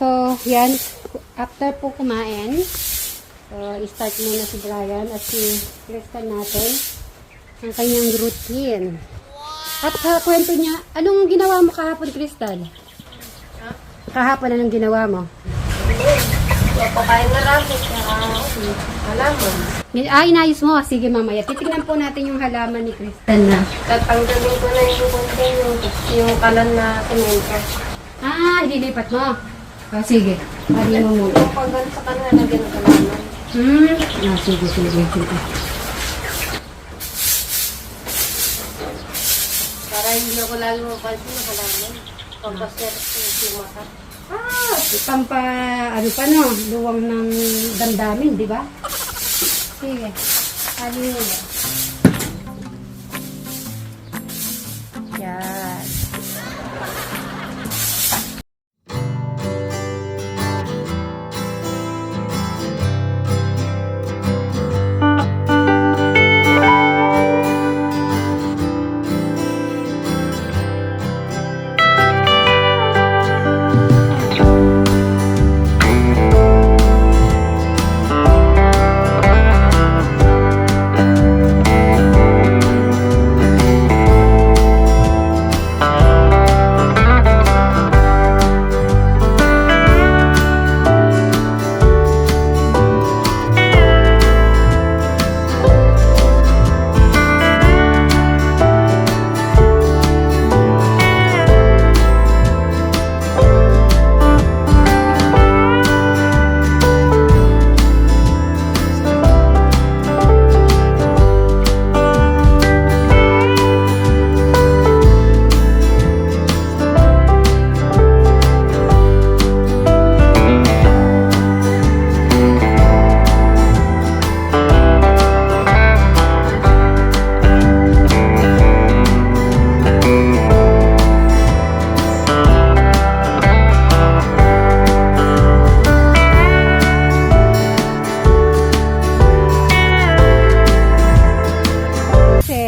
So, yan. After po kumain, uh, start muna si Brian at si Crystal natin ang kanyang routine. At uh, kwento niya, anong ginawa mo kahapon, Crystal? Kahapon, anong ginawa mo? Papakain na rabbit, halaman. Ah, inayos mo. Sige, mamaya. Titignan po natin yung halaman ni Crystal na. Tatanggalin ko na yung konti yung, yung kalan na komento. Ah, ililipat mo. Ah, sige. Pali mo muna. Pag sa kanila na ginagalaman. Hmm. Ah, sige, sige, sige. Para hindi ako lalo mapansin na halaman. Pampaser yung mata. Ah, pampa, ano pa no, luwang ng damdamin, di ba? Sige. Pali mo yan.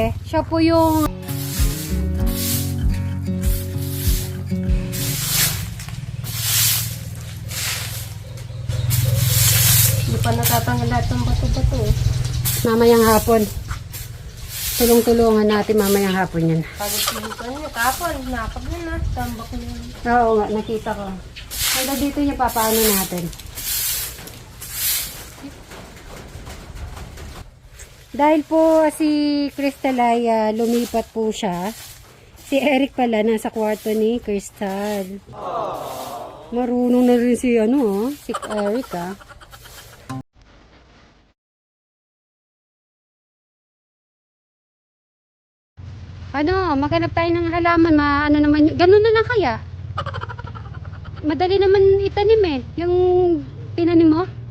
Kasi, siya po yung Hindi pa natatanggal lahat ng bato-bato. eh. mamayang hapon. Tulong-tulungan natin mamayang hapon yan. Pagod dito niyo. Kapon, nakapag na na. Tambak na. Oo nga, nakita ko. Hanggang dito yung papaano natin. Dahil po si Crystal ay ah, lumipat po siya, si Eric pala nasa kwarto ni Crystal. Marunong na rin si ano, oh, si Eric ah. Ano, maghanap tayo ng halaman, ma, ano naman, ganun na lang kaya. Madali naman itanim eh, yung tinanim mo.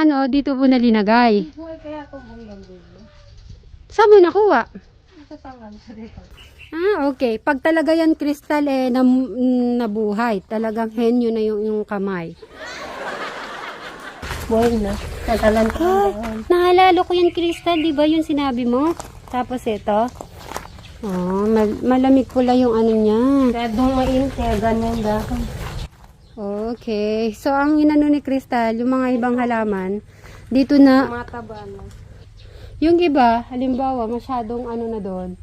Ano, dito po na linagay. Buhay kaya ako bulang dulo. Saan mo nakuha? Natatanggal sa dito. Ah, okay. Pag talaga yan kristal eh, na, nabuhay. Talagang henyo na yung, yung kamay. Buhay na. Tatalan ko. Ah, naalala ko yung kristal, di ba yung sinabi mo? Tapos ito. Oh, mal- malamig pula yung ano niya. Kaya doon mainit kaya ganyan dahon. Okay. So, ang inano ni Crystal, yung mga ibang halaman, dito na, Mataba na. yung iba, halimbawa, masyadong ano na doon,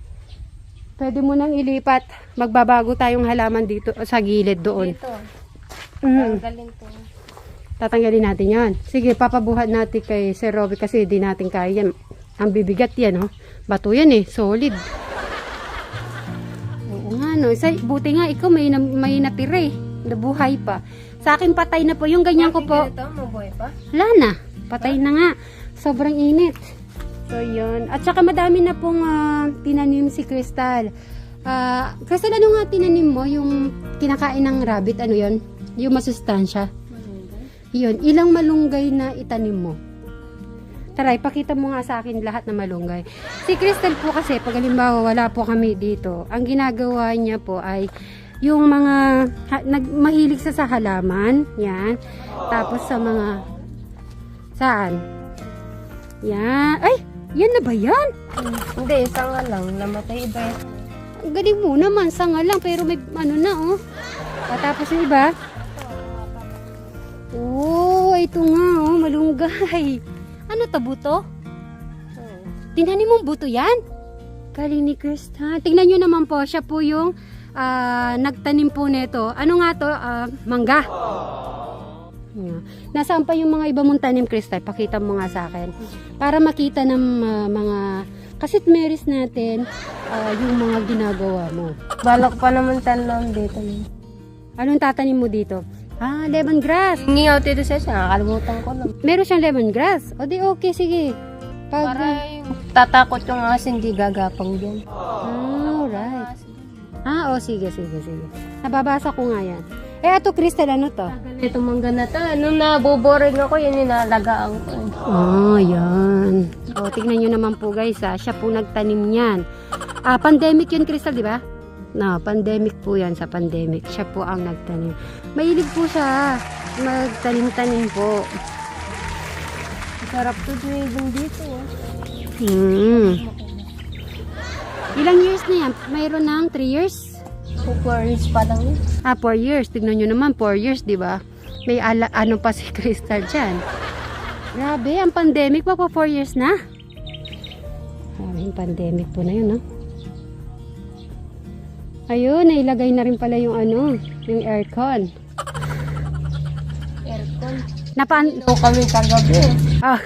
pwede mo nang ilipat. Magbabago tayong halaman dito, sa gilid doon. Dito. Mm. Galing to. Tatanggalin natin yan. Sige, papabuhat natin kay Sir Robby kasi di natin kaya yan. Ang bibigat yan, oh. Bato yan eh, solid. Oo nga, no. Buti nga, ikaw may, na, may natira eh. Nabuhay pa. Sa akin patay na po. Yung ganyan ko po, Ito, mabuhay pa. wala na. Patay na nga. Sobrang init. So, yun. At saka madami na pong ah, tinanim si Crystal. Ah, Crystal, ano nga tinanim mo? Yung kinakain ng rabbit, ano yun? Yung masustansya. Yun, ilang malunggay na itanim mo? Tara, ipakita mo nga sa akin lahat na malunggay. Si Crystal po kasi, pag halimbawa wala po kami dito, ang ginagawa niya po ay yung mga ha, nag, mahilig sa sa halaman, yan. Tapos sa mga saan? Yan. Ay, yan na ba yan? Hindi, isang nga lang. Namatay iba. Ang galing mo naman, sanga lang, pero may ano na, oh. At tapos yung iba. Oh, ito nga, oh, malunggay. Ano to, buto? Tinanim mong buto yan? Galing ni Krista. Tingnan nyo naman po, siya po yung ah, nagtanim po nito. Ano nga to? Ah, mangga. Yeah. Nasaan pa yung mga iba mong tanim, Krista? Pakita mo nga sa akin. Para makita ng ah, mga kasit meris natin ah, yung mga ginagawa mo. Balak pa naman talon dito. Anong tatanim mo dito? Ah, lemongrass. Hingi ako dito siya, siya. Nakakalimutan ko lang. Meron siyang lemongrass. O di okay, sige. Pag, Para yung tatakot yung asin, di gagapang dyan. ah. Ah, o sige, sige, sige. Nababasa ko nga yan. Eh, ato, Crystal, ano to? Ito mangga na to. Nung naboboring ako, yun yung nalagaan ko. eh. Oh, yan. O, tignan nyo naman po guys, ah. siya po nagtanim yan. Ah, pandemic yun, Crystal, di ba? Na, pandemic po yan sa pandemic. Siya po ang nagtanim. Mahilig po siya magtanim-tanim po. Sarap to dito. oh. Hmm. Ilang years na yan? Mayroon ng 3 years? Hookers pa lang yun. Ah, 4 years. Tignan nyo naman, 4 years, di ba? May ala, ano pa si Crystal dyan. Grabe, ang pandemic pa po 4 years na. Grabe, yung pandemic po na yun, no? Ayun, nailagay na rin pala yung ano, yung aircon. Aircon. Napan... Ito kami kagabi. Ah,